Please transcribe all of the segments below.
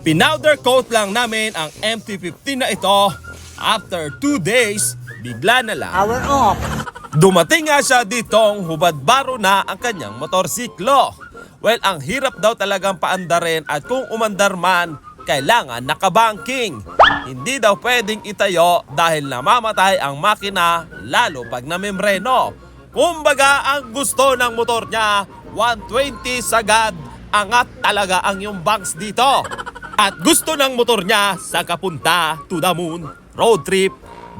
Pinowder coat lang namin ang MT-15 na ito. After 2 days, bigla na lang. Power off. Dumating nga siya ditong hubad-baro na ang kanyang motorsiklo. Well, ang hirap daw talagang paandarin at kung umandar man, kailangan nakabanking. Hindi daw pwedeng itayo dahil namamatay ang makina lalo pag namembreno. Kumbaga, ang gusto ng motor niya, 120 sagad, angat talaga ang yung banks dito. At gusto ng motor niya sa kapunta to the moon, road trip,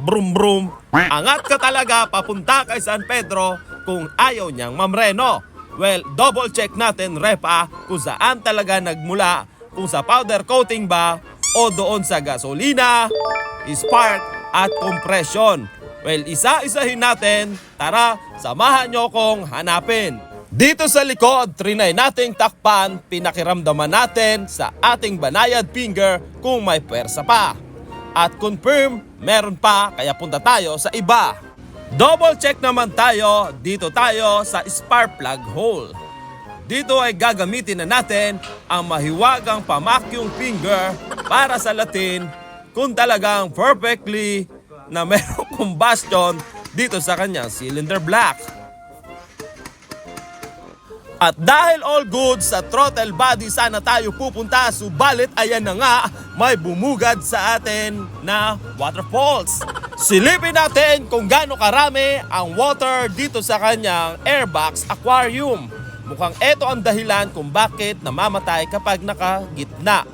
brum brum. Angat ka talaga papunta kay San Pedro kung ayaw niyang mamreno. Well, double check natin repa kung saan talaga nagmula, kung sa powder coating ba o doon sa gasolina, spark at compression. Well, isa-isahin natin. Tara, samahan nyo kong hanapin. Dito sa likod, trinay nating takpan, pinakiramdaman natin sa ating banayad finger kung may pwersa pa. At confirm, meron pa, kaya punta tayo sa iba. Double check naman tayo, dito tayo sa spark plug hole. Dito ay gagamitin na natin ang mahiwagang pamakyong finger para sa Latin kung talagang perfectly na merong combustion dito sa kanyang cylinder block. At dahil all good sa throttle body sana tayo pupunta subalit ayan na nga may bumugad sa atin na waterfalls. Silipin natin kung gaano karami ang water dito sa kanyang airbox aquarium. Mukhang ito ang dahilan kung bakit namamatay kapag nakagitna.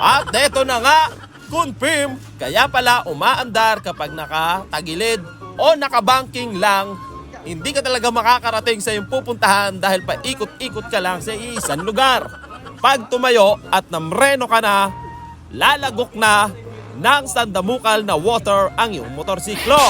At eto na nga, confirm, kaya pala umaandar kapag nakatagilid o nakabanking lang hindi ka talaga makakarating sa iyong pupuntahan dahil paikot-ikot ka lang sa isang lugar. Pag tumayo at namreno ka na, lalagok na ng sandamukal na water ang iyong motorsiklo.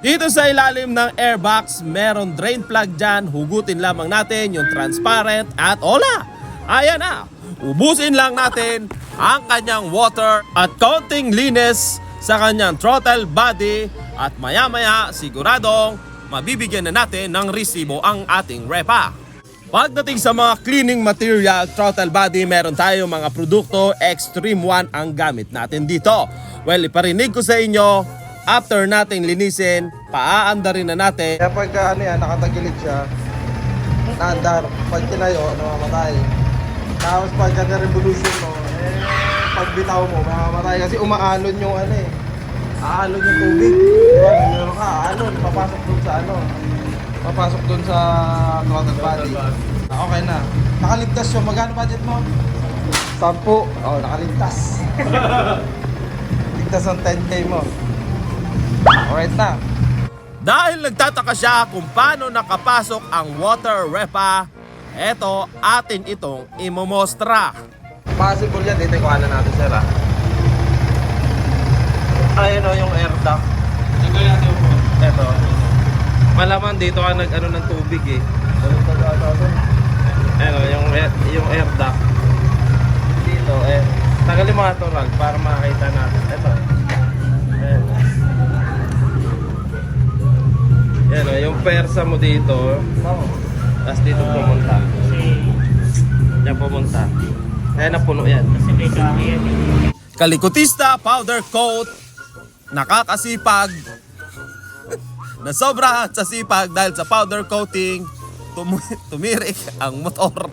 Dito sa ilalim ng airbox, meron drain plug dyan. Hugutin lamang natin yung transparent at ola. Ayan na. Ubusin lang natin ang kanyang water at konting linis sa kanyang throttle body at maya-maya siguradong mabibigyan na natin ng resibo ang ating repa. Pagdating sa mga cleaning material, throttle body, meron tayo mga produkto, Extreme One ang gamit natin dito. Well, iparinig ko sa inyo, after nating linisin, paaandarin na natin. Kaya pagka ano yan, nakatagilid siya, naandar. Pag tinayo, namamatay. Tapos pagka na-revolution mo, eh, pag bitaw mo, mamamatay. Kasi umaalon yung ano eh. Aalon yung tubig. Diba? Papasok dun sa throttle body. Ah, Okay na. Nakaligtas siya. Magkano budget mo? Sampu. Oo, oh, nakaligtas. Ligtas ang 10k mo. Alright na. Dahil nagtataka siya kung paano nakapasok ang water repa, eto atin itong imomostra. Possible yan, dito kuhanan natin sir ah. Ayun o yung air duct. Ito. Malaman dito ka nag ano ng tubig eh. Ayun o, yung, air- yung air duct. Dito eh. Tagalin mo ito rag para makita natin. Ito. Ayun. Yan o, yung persa mo dito. Tapos dito pumunta. Yan pumunta. Kaya napuno yan. Kalikotista powder coat, nakakasipag, na sobrahan sa sipag dahil sa powder coating, tum- tumirik ang motor.